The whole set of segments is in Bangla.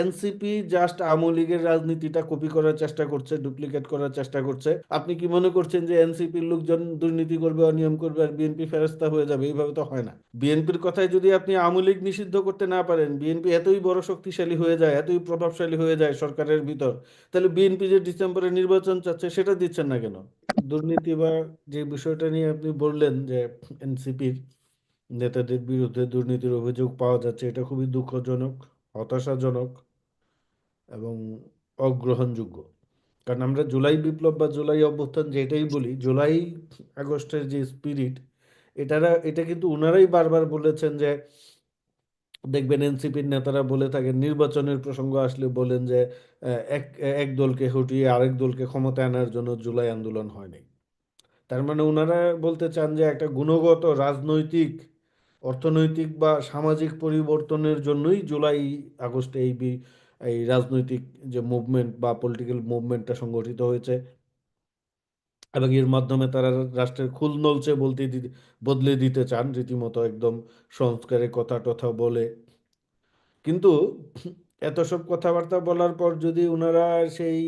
এনসিপি জাস্ট আওয়ামী লীগের রাজনীতিটা কপি করার চেষ্টা করছে ডুপ্লিকেট করার চেষ্টা করছে। আপনি কি মনে করছেন যে এনসিপির লোকজন দুর্নীতি করবে, অনিয়ম করবে আর বিএনপি ফেরস্তা হয়ে যাবে? এইভাবে তো হয় না। বিএনপির কথায় যদি আপনি আওয়ামী লীগ নিষিদ্ধ করতে না পারেন, বিএনপি এতই বড় শক্তিশালী হয়ে যায়, এতই প্রভাবশালী হয়ে যায় সরকারের ভিতর, তাহলে বিএনপি যে ডিসেম্বরে নির্বাচন চাচ্ছে, সেটা দিচ্ছেন না কেন? দুর্নীতি বা যে বিষয়টা নিয়ে আপনি বললেন যে এনসিপির নেতাদের বিরুদ্ধে দুর্নীতির অভিযোগ পাওয়া যাচ্ছে, এটা খুবই দুঃখজনক, হতাশাজনক। এবং অগ্রহণযোগ্য। কারণ আমরা জুলাই বিপ্লব বা জুলাই অভ্যুত্থান যেটাই বলি, জুলাই আগস্টের যে স্পিরিট এটারা, এটা কিন্তু ওনারাই বারবার বলেছেন যে, দেখবেন এনসিপির নেতারা বলে থাকেন, নির্বাচনের প্রসঙ্গ আসলে বলেন যে এক এক দলকে হটিয়ে আরেক দলকে ক্ষমতা আনার জন্য জুলাই আন্দোলন হয়নি তার মানে ওনারা বলতে চান যে, একটা গুণগত রাজনৈতিক, অর্থনৈতিক বা সামাজিক পরিবর্তনের জন্যই জুলাই আগস্টে এই এই রাজনৈতিক যে মুভমেন্ট বা পলিটিক্যাল মুভমেন্টটা সংগঠিত হয়েছে এবং এর মাধ্যমে তারা রাষ্ট্রের খুল নলচে বলতে বদলে দিতে চান, রীতিমতো একদম সংস্কারের কথা টথা বলে। কিন্তু এত সব কথাবার্তা বলার পর যদি ওনারা সেই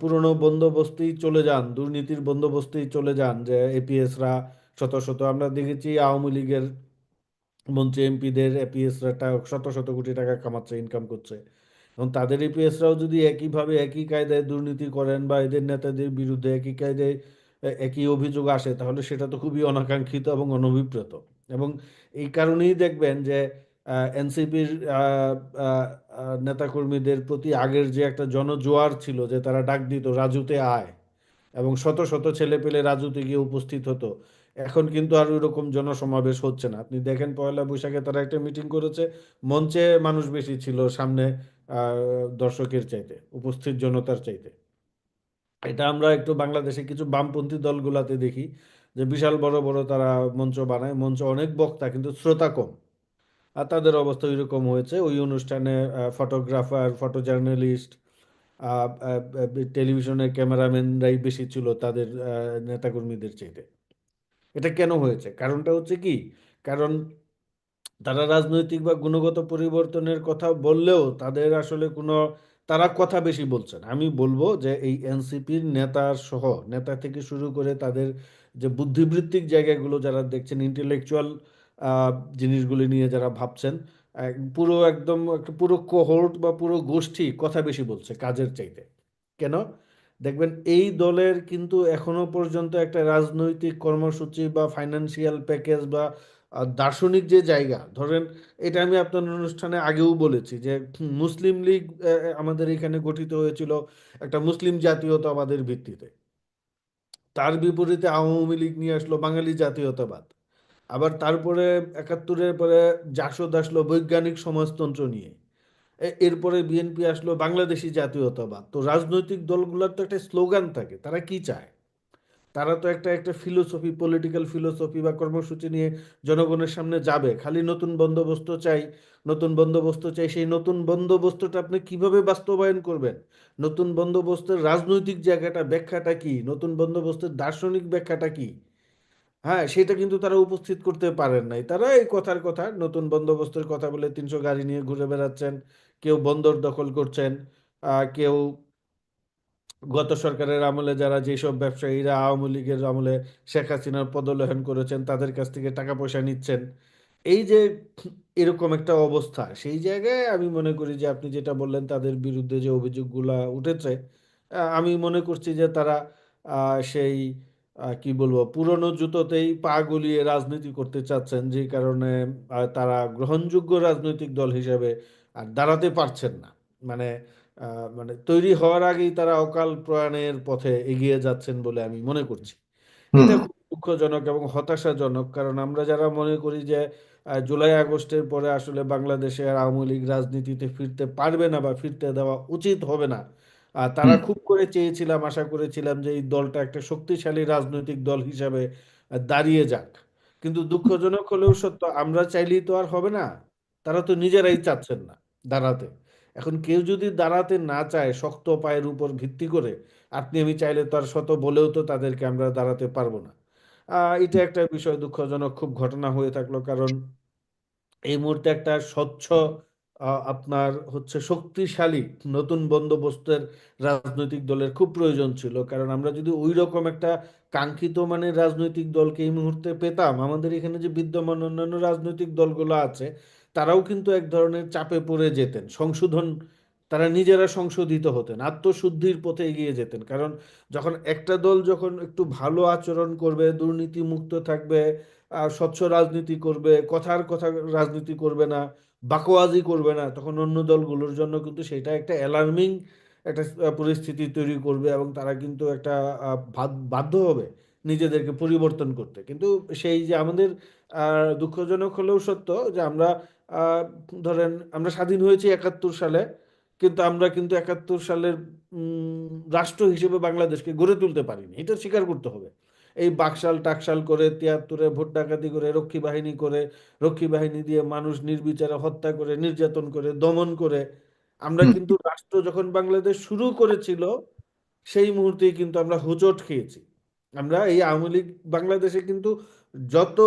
পুরনো বন্দোবস্তেই চলে যান, দুর্নীতির বন্দোবস্তেই চলে যান, যে এপিএসরা শত শত, আমরা দেখেছি আওয়ামী লীগের মন্ত্রী এমপিদের এপিএসরা শত শত কোটি টাকা কামাচ্ছে ইনকাম করছে। এবং তাদের এপিএসরাও যদি একইভাবে একই কায়দায় দুর্নীতি করেন বা এদের নেতাদের বিরুদ্ধে একই কায়দায় একই অভিযোগ আসে, তাহলে সেটা তো খুবই অনাকাঙ্ক্ষিত এবং অনভিপ্রেত। এবং এই কারণেই দেখবেন যে এনসিপির নেতাকর্মীদের প্রতি আগের যে একটা জনজোয়ার ছিল যে তারা ডাক দিত, রাজুতে আয়। এবং শত শত ছেলে পেলে রাজুতে গিয়ে উপস্থিত হতো। এখন কিন্তু আর ওইরকম জনসমাবেশ হচ্ছে না। আপনি দেখেন পয়লা বৈশাখে তারা একটা মিটিং করেছে, মঞ্চে মানুষ বেশি ছিল সামনে। দর্শকের চাইতে, উপস্থিত জনতার চাইতে। এটা আমরা একটু বাংলাদেশে কিছু বামপন্থী দলগুলাতে দেখি যে বিশাল বড় বড় তারা মঞ্চ বানায়। মঞ্চ অনেক বক্তা, কিন্তু শ্রোতা কম। আর তাদের অবস্থা ওইরকম হয়েছে। ওই অনুষ্ঠানে ফটোগ্রাফার ফটো জার্নালিস্ট টেলিভিশনের ক্যামেরাম্যানরাই বেশি ছিল তাদের নেতাকর্মীদের চাইতে। এটা কেন হয়েছে? কারণটা হচ্ছে কি? কারণ তারা রাজনৈতিক বা গুণগত পরিবর্তনের কথা বললেও তাদের আসলে কোনো, তারা কথা বেশি বলছেন আমি বলব যে এই এনসিপির নেতার সহ, নেতা থেকে শুরু করে তাদের যে বুদ্ধিবৃত্তিক জায়গাগুলো যারা দেখছেন ইন্টেলেকচুয়াল জিনিসগুলি নিয়ে যারা ভাবছেন পুরো একদম একটা পুরো কোহর্ট বা পুরো গোষ্ঠী কথা বেশি বলছে কাজের চাইতে। কেন? দেখবেন এই দলের কিন্তু এখনও পর্যন্ত একটা রাজনৈতিক কর্মসূচি বা ফাইন্যান্সিয়াল প্যাকেজ বা দার্শনিক যে জায়গা, ধরেন এটা আমি আপনার অনুষ্ঠানে আগেও বলেছি যে মুসলিম লীগ আমাদের এখানে গঠিত হয়েছিল একটা মুসলিম জাতীয়তাবাদের ভিত্তিতে। তার বিপরীতে আওয়ামী লীগ নিয়ে আসলো বাঙালি জাতীয়তাবাদ। আবার তারপরে একাত্তরের পরে জাসদ আসলো বৈজ্ঞানিক সমাজতন্ত্র নিয়ে। এরপরে বিএনপি আসলো বাংলাদেশি জাতীয়তাবাদ। তো রাজনৈতিক দলগুলোর তো একটা স্লোগান থাকে, তারা কি চায়? তারা তো একটা একটা ফিলোসফি পলিটিক্যাল ফিলোসফি বা কর্মসূচি নিয়ে জনগণের সামনে যাবে। খালি নতুন বন্দোবস্ত চাই, নতুন বন্দোবস্ত চাই, সেই নতুন বন্দোবস্তটা আপনি কীভাবে বাস্তবায়ন করবেন? নতুন বন্দোবস্তের রাজনৈতিক জায়গাটা ব্যাখ্যাটা কি? নতুন বন্দোবস্তের দার্শনিক ব্যাখ্যাটা কি? হ্যাঁ সেটা কিন্তু তারা উপস্থিত করতে পারেন নাই। তারা এই কথার কথা, নতুন বন্দোবস্তের কথা বলে তিনশো গাড়ি নিয়ে ঘুরে বেড়াচ্ছেন, কেউ বন্দর দখল করছেন কেউ গত সরকারের আমলে যারা যেসব ব্যবসায়ীরা আওয়ামী লীগের আমলে শেখ হাসিনার পদলেহন করেছেন, তাদের কাছ থেকে টাকা পয়সা নিচ্ছেন। এই যে এরকম একটা অবস্থা, সেই জায়গায় আমি মনে করি যে আপনি যেটা বললেন, তাদের বিরুদ্ধে যে অভিযোগগুলা উঠেছে আমি মনে করছি যে তারা সেই কি বলব, পুরনো জুতোতেই পা গলিয়ে রাজনীতি করতে চাচ্ছেন, যে কারণে তারা গ্রহণযোগ্য রাজনৈতিক দল হিসেবে আর দাঁড়াতে পারছেন না। মানে মানে তৈরি হওয়ার আগেই তারা অকাল প্রয়াণের পথে এগিয়ে যাচ্ছেন বলে আমি মনে করছি। এটা খুব দুঃখজনক এবং হতাশাজনক কারণ আমরা যারা মনে করি যে জুলাই আগস্টের পরে আসলে বাংলাদেশে আর আওয়ামী লীগ রাজনীতিতে ফিরতে পারবে না বা ফিরতে দেওয়া উচিত হবে না আর তারা খুব করে চেয়েছিলাম আশা করেছিলাম যে এই দলটা একটা শক্তিশালী রাজনৈতিক দল হিসাবে দাঁড়িয়ে যাক। কিন্তু দুঃখজনক হলেও সত্য আমরা চাইলেই তো আর হবে না তারা তো নিজেরাই চাচ্ছেন না দাঁড়াতে। এখন কেউ যদি দাঁড়াতে না চায় শক্ত পায়ের উপর ভিত্তি করে, আপনি আমি চাইলে তো আর শত বলেও তো তাদেরকে আমরা দাঁড়াতে পারব না। এটা একটা বিষয় দুঃখজনক খুব ঘটনা হয়ে থাকল কারণ এই মুহূর্তে একটা স্বচ্ছ আপনার হচ্ছে শক্তিশালী নতুন বন্দোবস্তের রাজনৈতিক দলের খুব প্রয়োজন ছিল। কারণ আমরা যদি ওই রকম একটা কাঙ্ক্ষিত মানে রাজনৈতিক দলকে এই মুহূর্তে পেতাম, আমাদের এখানে যে বিদ্যমান অন্যান্য রাজনৈতিক দলগুলো আছে তারাও কিন্তু এক ধরনের চাপে পড়ে যেতেন। সংশোধন, তারা নিজেরা সংশোধিত হতেন, আত্মশুদ্ধির পথে এগিয়ে যেতেন। কারণ যখন একটা দল যখন একটু ভালো আচরণ করবে দুর্নীতি মুক্ত থাকবে স্বচ্ছ রাজনীতি করবে, কথার কথা রাজনীতি করবে না, বাকোয়াজি করবে না, তখন অন্য দলগুলোর জন্য কিন্তু সেটা একটা অ্যালার্মিং একটা পরিস্থিতি তৈরি করবে এবং তারা কিন্তু একটা বাধ্য হবে নিজেদেরকে পরিবর্তন করতে। কিন্তু সেই যে আমাদের দুঃখজনক হলেও সত্য যে আমরা ধরেন আমরা স্বাধীন হয়েছি একাত্তর সালে কিন্তু আমরা কিন্তু একাত্তর সালের উম, রাষ্ট্র হিসেবে বাংলাদেশকে গড়ে তুলতে পারিনি। এটা স্বীকার করতে হবে। এই বাকশাল টাকশাল করে তিয়াত্তরে ভোট ডাকাতি করে রক্ষী বাহিনী করে রক্ষী বাহিনী দিয়ে মানুষ নির্বিচারে হত্যা করে নির্যাতন করে দমন করে আমরা কিন্তু রাষ্ট্র যখন বাংলাদেশ শুরু করেছিল সেই মুহূর্তেই কিন্তু আমরা হোঁচট খেয়েছি। আমরা এই আওয়ামী লীগ বাংলাদেশে কিন্তু যত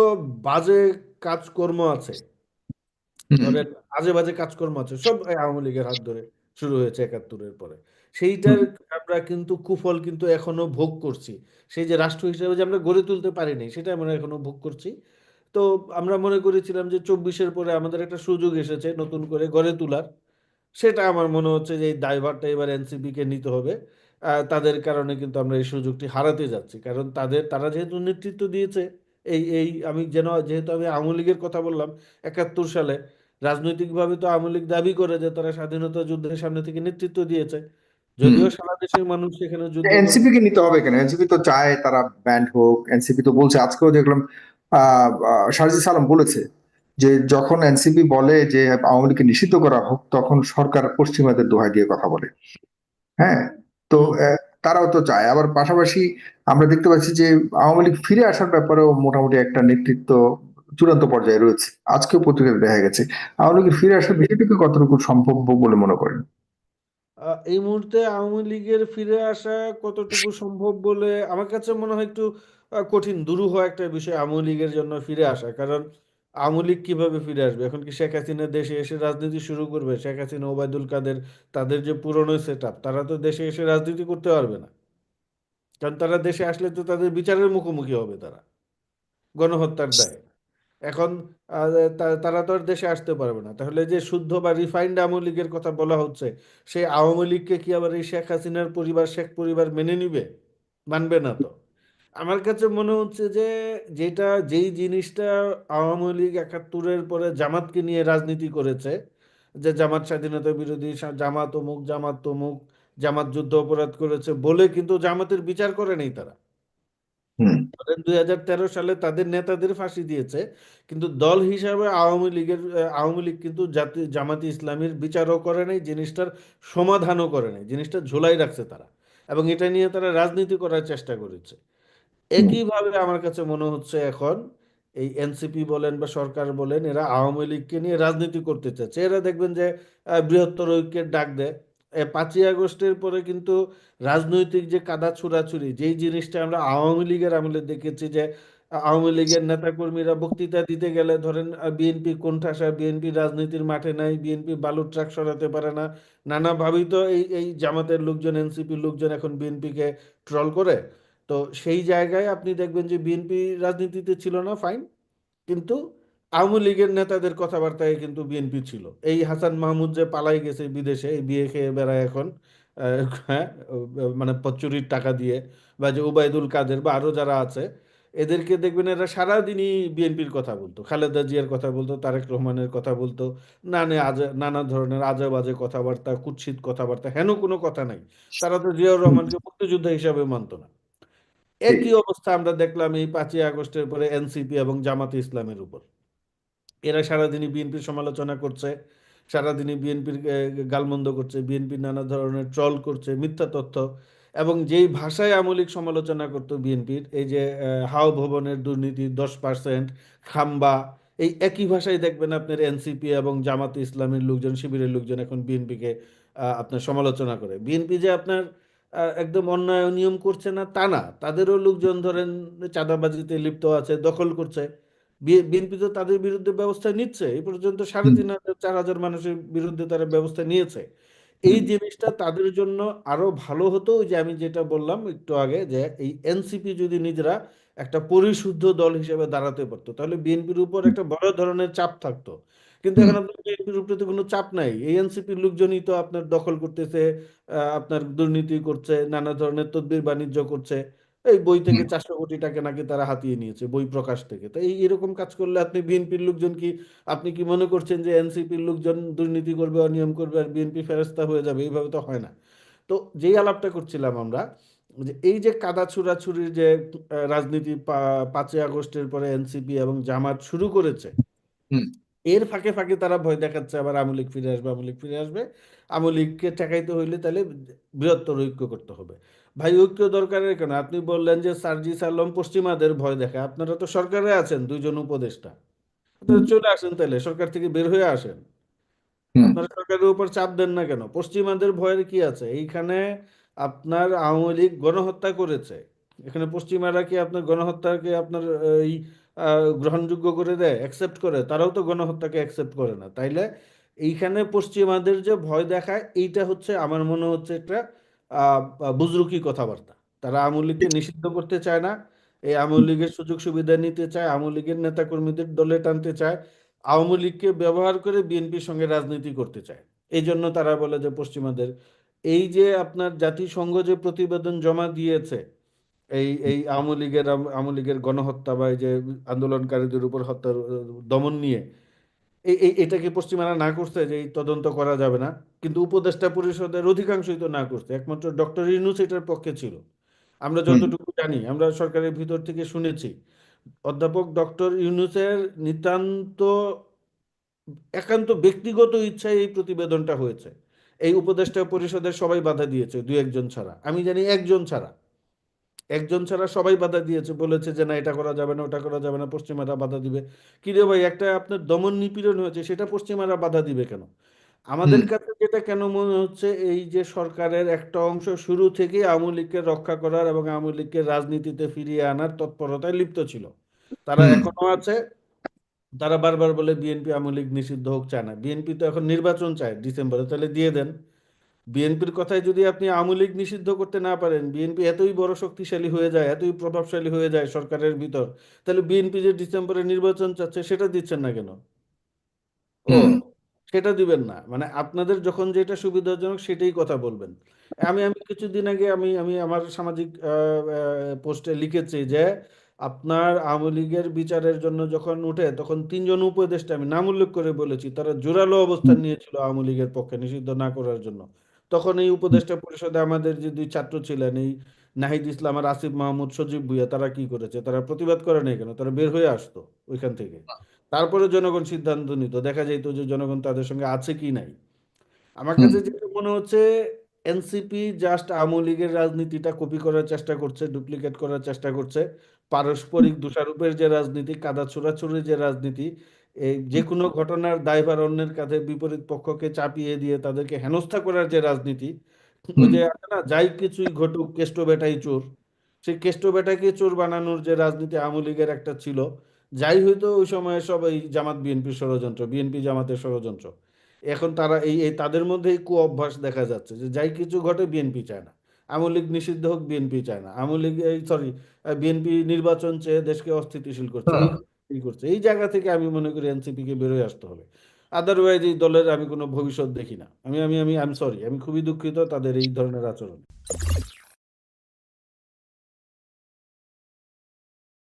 বাজে কাজকর্ম আছে ধরেন আজে বাজে কাজকর্ম আছে। সব আওয়ামী লীগের হাত ধরে শুরু হয়েছে একাত্তরের পরে। সেইটার আমরা কিন্তু কুফল কিন্তু এখনও ভোগ করছি। সেই যে রাষ্ট্র হিসেবে যে আমরা গড়ে তুলতে পারিনি সেটা আমরা এখনও ভোগ করছি। তো আমরা মনে করেছিলাম যে চব্বিশের পরে আমাদের একটা সুযোগ এসেছে নতুন করে গড়ে তোলার। সেটা আমার মনে হচ্ছে যে এই দায়ভারটা এবার এনসিপি কে নিতে হবে। আহ, তাদের কারণে কিন্তু আমরা এই সুযোগটি হারাতে যাচ্ছি। কারণ তাদের তারা যেহেতু নেতৃত্ব দিয়েছে এই এই আমি যেন যেহেতু আমি আওয়ামী লীগের কথা বললাম একাত্তর সালে রাজনৈতিকভাবে তো আওয়ামী লীগ দাবি করে যে তারা স্বাধীনতা যুদ্ধের সামনে থেকে নেতৃত্ব দিয়েছে। যদিও সারা দেশের মানুষ সেখানে যুদ্ধ এনসিপি কে নিতে হবে কেন? এনসিপি তো চায় তারা ব্যান্ড হোক। এনসিপি তো বলছে আজকেও দেখলাম সারজিদ সালাম বলেছে যে যখন এনসিপি বলে যে আওয়ামী লীগকে নিষিদ্ধ করা হোক তখন সরকার পশ্চিমাদের দোহাই দিয়ে কথা বলে। হ্যাঁ? তো তারাও তো চায়। আবার পাশাপাশি আমরা দেখতে পাচ্ছি যে আওয়ামী লীগ ফিরে আসার ব্যাপারেও মোটামুটি একটা নেতৃত্ব চূড়ান্ত পর্যায়ে রয়েছে। আজকেও পত্রিকায় দেখা গেছে। আওয়ামী লীগের ফিরে আসার বিষয়টিকে কতটুকু সম্ভব বলে মনে করেন? এই মুহূর্তে আওয়ামী লীগের ফিরে আসা কতটুকু সম্ভব বলে আমার কাছে মনে হয় একটু কঠিন, দুরূহ একটা বিষয় আওয়ামী লীগের জন্য ফিরে আসা। কারণ আওয়ামী লীগ কীভাবে ফিরে আসবে? এখন কি শেখ হাসিনা দেশে এসে রাজনীতি শুরু করবে? শেখ হাসিনা, ওবায়দুল কাদের, তাদের যে পুরনো সেট আপ তারা তো দেশে এসে রাজনীতি করতে পারবে না। কারণ তারা দেশে আসলে তো তাদের বিচারের মুখোমুখি হবে তারা। গণহত্যার দায়ে। এখন তারা তো আর দেশে আসতে পারবে না। তাহলে যে শুদ্ধ বা রিফাইন্ড আওয়ামী লীগের কথা বলা হচ্ছে, সেই আওয়ামী লীগকে কি আবার এই শেখ হাসিনার পরিবার, শেখ পরিবার মেনে নিবে? মানবে না তো। আমার কাছে মনে হচ্ছে যে, যেটা, যেই জিনিসটা আওয়ামী লীগ একাত্তরের পরে জামাতকে নিয়ে রাজনীতি করেছে, যে জামাত স্বাধীনতা বিরোধী জামাত অমুক, জামাত তমুক, জামাত যুদ্ধ অপরাধ করেছে বলে কিন্তু জামাতের বিচার করে নেই তারা। ধরেন দুই হাজার তেরো সালে তাদের নেতাদের ফাঁসি দিয়েছে কিন্তু দল হিসাবে আওয়ামী লীগের আওয়ামী লীগ কিন্তু জাতি জামাতি ইসলামীর বিচারও করে নাই জিনিসটার সমাধানও করে নাই জিনিসটা ঝোলাই রাখছে তারা। এবং এটা নিয়ে তারা রাজনীতি করার চেষ্টা করেছে। একইভাবে আমার কাছে মনে হচ্ছে এখন এই এনসিপি বলেন বা সরকার বলেন এরা আওয়ামী লীগকে নিয়ে রাজনীতি করতে চাচ্ছে এরা দেখবেন যে বৃহত্তর ঐক্যের ডাক দেয়। পাঁচই আগস্টের পরে কিন্তু রাজনৈতিক যে কাদা ছুড়াছুড়ি, যেই জিনিসটা আমরা আওয়ামী লীগের আমলে দেখেছি যে, আওয়ামী লীগের নেতাকর্মীরা বক্তৃতা দিতে গেলে ধরেন বিএনপি কোণঠাসা বিএনপি রাজনীতির মাঠে নাই বিএনপি বালুর ট্রাক সরাতে পারে না, নানাভাবেই তো এই এই জামাতের লোকজন এনসিপির লোকজন এখন বিএনপিকে ট্রল করে। তো সেই জায়গায় আপনি দেখবেন যে বিএনপি রাজনীতিতে ছিল না ফাইন কিন্তু আওয়ামী লীগের নেতাদের কথাবার্তায় কিন্তু বিএনপি ছিল। এই হাসান মাহমুদ যে পালাই গেছে বিদেশে বিয়ে খেয়ে বেড়ায় এখন হ্যাঁ মানে প্রচুরির টাকা দিয়ে বা যে ওবায়দুল কাদের বা আরও যারা আছে এদেরকে দেখবেন এরা সারাদিনই বিএনপির কথা বলতো। খালেদা জিয়ার কথা বলতো তারেক রহমানের কথা বলতো নানা আজে নানা ধরনের আজে বাজে কথাবার্তা কুৎসিত কথাবার্তা হেন কোনো কথা নাই। তারা তো জিয়াউর রহমানকে মুক্তিযোদ্ধা হিসাবে মানতো না। একই অবস্থা আমরা দেখলাম এই পাঁচই আগস্টের পরে এনসিপি এবং জামাতে ইসলামের উপর। এরা সারাদিনই বিএনপির সমালোচনা করছে, সারাদিনই বিএনপির গালমন্দ করছে বিএনপির নানা ধরনের ট্রল করছে, মিথ্যা তথ্য এবং যেই ভাষায় আমলিক সমালোচনা করতো বিএনপির, এই যে হাও ভবনের দুর্নীতি, দশ পার্সেন্ট, খাম্বা, এই একই ভাষায় দেখবেন আপনার এনসিপি এবং জামাতে ইসলামের লোকজন, শিবিরের লোকজন এখন বিএনপিকে আপনার সমালোচনা করে। বিএনপি যে আপনার একদম অন্যায় নিয়ম করছে না, তা না। তাদেরও লোকজন ধরেন চাঁদাবাজিতে লিপ্ত আছে, দখল করছে। বিএনপি তো তাদের বিরুদ্ধে ব্যবস্থা নিচ্ছে। এই পর্যন্ত সাড়ে তিন হাজার চার হাজার মানুষের বিরুদ্ধে তারা ব্যবস্থা নিয়েছে। এই জিনিসটা তাদের জন্য আরও ভালো হতো যে আমি যেটা বললাম একটু আগে যে এই এনসিপি যদি নিজেরা একটা পরিশুদ্ধ দল হিসেবে দাঁড়াতে পারতো তাহলে বিএনপির উপর একটা বড় ধরনের চাপ থাকতো। কিন্তু এখন আপনার বিএনপির উপরে তো কোনো চাপ নাই। এই এনসিপির লোকজনই তো আপনার দখল করতেছে আহ, আপনার দুর্নীতি করছে নানা ধরনের তদবির বাণিজ্য করছে। এই বই থেকে চারশো কোটি টাকা নাকি তারা হাতিয়ে নিয়েছে বই প্রকাশ থেকে। তো এই এরকম কাজ করলে আপনি বিএনপির লোকজন কি আপনি কি মনে করছেন যে এনসিপির লোকজন দুর্নীতি করবে অনিয়ম করবে আর বিএনপি ফেরস্তা হয়ে যাবে? এইভাবে তো হয় না। তো যেই আলাপটা করছিলাম আমরা যে এই যে কাদা ছুড়াছুরির যে রাজনীতি পাঁচই আগস্টের পরে এনসিপি এবং জামাত শুরু করেছে এর ফাঁকে ফাঁকে তারা ভয় দেখাচ্ছে আবার আওয়ামী লীগ ফিরে আসবে আমলিক ফিরে আসবে। আওয়ামী লীগকে ঠেকাইতে হইলে তাহলে বৃহত্তর ঐক্য করতে হবে। ভাই ঐক্য দরকারের কেন? আপনি বললেন যে সার্জিস আলম পশ্চিমাদের ভয় দেখায় আপনারা তো সরকারে আছেন দুইজন উপদেষ্টা। আপনারা চলে আসেন তাহলে সরকার থেকে বের হয়ে আসেন। আপনারা সরকারের উপর চাপ দেন না কেন? পশ্চিমাদের ভয়ের কি আছে? এইখানে আপনার আওয়ামী লীগ গণহত্যা করেছে। এখানে পশ্চিমারা কি আপনার গণহত্যাকে আপনার এই গ্রহণযোগ্য করে দেয় অ্যাকসেপ্ট করে? তারাও তো গণহত্যাকে অ্যাকসেপ্ট করে না। তাইলে এইখানে পশ্চিমাদের যে ভয় দেখায় এইটা হচ্ছে আমার মনে হচ্ছে একটা বুজরুকি কথাবার্তা। তারা আওয়ামী লীগকে নিষিদ্ধ করতে চায় না এই আওয়ামী লীগের সুযোগ সুবিধা নিতে চায় আওয়ামী লীগের নেতাকর্মীদের দলে টানতে চায় আওয়ামী লীগকে ব্যবহার করে বিএনপির সঙ্গে রাজনীতি করতে চায়। এই জন্য তারা বলে যে পশ্চিমাদের এই যে আপনার জাতিসংঘ যে প্রতিবেদন জমা দিয়েছে এই এই আওয়ামী লীগের আওয়ামী লীগের গণহত্যা বা এই যে আন্দোলনকারীদের উপর হত্যার দমন নিয়ে এটাকে পশ্চিমারা না করছে যে এই তদন্ত করা যাবে না কিন্তু উপদেষ্টা পরিষদের অধিকাংশই তো না করছে একমাত্র ডক্টর ইউনূস এটার পক্ষে ছিল। আমরা যতটুকু জানি আমরা সরকারের ভিতর থেকে শুনেছি অধ্যাপক ডক্টর ইউনুসের নিতান্ত একান্ত ব্যক্তিগত ইচ্ছায় এই প্রতিবেদনটা হয়েছে। এই উপদেষ্টা পরিষদের সবাই বাধা দিয়েছে দু একজন ছাড়া আমি জানি একজন ছাড়া। একজন ছাড়া সবাই বাধা দিয়েছে বলেছে যে না এটা করা যাবে না ওটা করা যাবে না পশ্চিমারা বাধা দিবে। কি রে ভাই একটা আপনার দমন নিপীড়ন হয়েছে সেটা পশ্চিমারা বাধা দিবে কেন? আমাদের কাছে যেটা কেন মনে হচ্ছে এই যে সরকারের একটা অংশ শুরু থেকেই আওয়ামী লীগকে রক্ষা করার এবং আওয়ামী লীগকে রাজনীতিতে ফিরিয়ে আনার তৎপরতায় লিপ্ত ছিল। তারা এখনও আছে। তারা বারবার বলে বিএনপি আওয়ামী লীগ নিষিদ্ধ হোক চায় না। বিএনপি তো এখন নির্বাচন চায় ডিসেম্বরে তাহলে দিয়ে দেন। বিএনপির কথায় যদি আপনি আওয়ামী লীগ নিষিদ্ধ করতে না পারেন বিএনপি এতই বড় শক্তিশালী হয়ে যায় এতই প্রভাবশালী হয়ে যায় সরকারের ভিতর তাহলে বিএনপি যে ডিসেম্বরে নির্বাচন চাচ্ছে সেটা দিচ্ছেন না কেন? সেটা দিবেন না। মানে আপনাদের যখন যেটা সুবিধাজনক সেটাই কথা বলবেন। আমি আমি কিছুদিন আগে আমি আমি আমার সামাজিক পোস্টে লিখেছি যে আপনার আওয়ামী লীগের বিচারের জন্য যখন উঠে তখন তিনজন উপদেষ্টা আমি নাম উল্লেখ করে বলেছি তারা জোরালো অবস্থান নিয়েছিল আওয়ামী লীগের পক্ষে নিষিদ্ধ না করার জন্য। তখন এই উপদেষ্টা পরিষদে আমাদের যে দুই ছাত্র ছিলেন এই নাহিদ ইসলাম আর আসিফ মাহমুদ সজীব ভুইয়া তারা কি করেছে? তারা প্রতিবাদ করে নাই কেন? তারা বের হয়ে আসতো ওইখান থেকে। তারপরে জনগণ সিদ্ধান্ত নিত। দেখা যেত যে জনগণ তাদের সঙ্গে আছে কি নাই। আমার কাছে যেটা মনে হচ্ছে এনসিপি জাস্ট আওয়ামী লীগের রাজনীতিটা কপি করার চেষ্টা করছে ডুপ্লিকেট করার চেষ্টা করছে। পারস্পরিক দোষারোপের যে রাজনীতি কাদা ছোড়াছুড়ির যে রাজনীতি এই যে কোনো ঘটনার দায়ভার অন্যের কাঁধে বিপরীত পক্ষকে চাপিয়ে দিয়ে তাদেরকে হেনস্থা করার যে রাজনীতি ওই যে আছে না যাই কিছুই ঘটুক কেষ্ট বেটাই চোর। সেই কেষ্ট বেটাকে চোর বানানোর যে রাজনীতি আওয়ামী লীগের একটা ছিল যাই হয়তো ওই সময় সব এই জামাত বিএনপির ষড়যন্ত্র বিএনপি জামাতের ষড়যন্ত্র। এখন তারা এই এই তাদের মধ্যে এই কু অভ্যাস দেখা যাচ্ছে যে যাই কিছু ঘটে বিএনপি চায় না। আওয়ামী লীগ নিষিদ্ধ হোক বিএনপি চায় না। আওয়ামী লীগ এই সরি বিএনপি নির্বাচন চেয়ে দেশকে অস্থিতিশীল করছে। এই করছে। এই জায়গা থেকে আমি মনে করি এনসিপি কে বেরোয় আসতে হবে। আদারওয়াইজ এই দলের আমি কোনো ভবিষ্যৎ দেখি না। আমি আমি আমি আই এম সরি আমি খুবই দুঃখিত তাদের এই ধরনের আচরণ।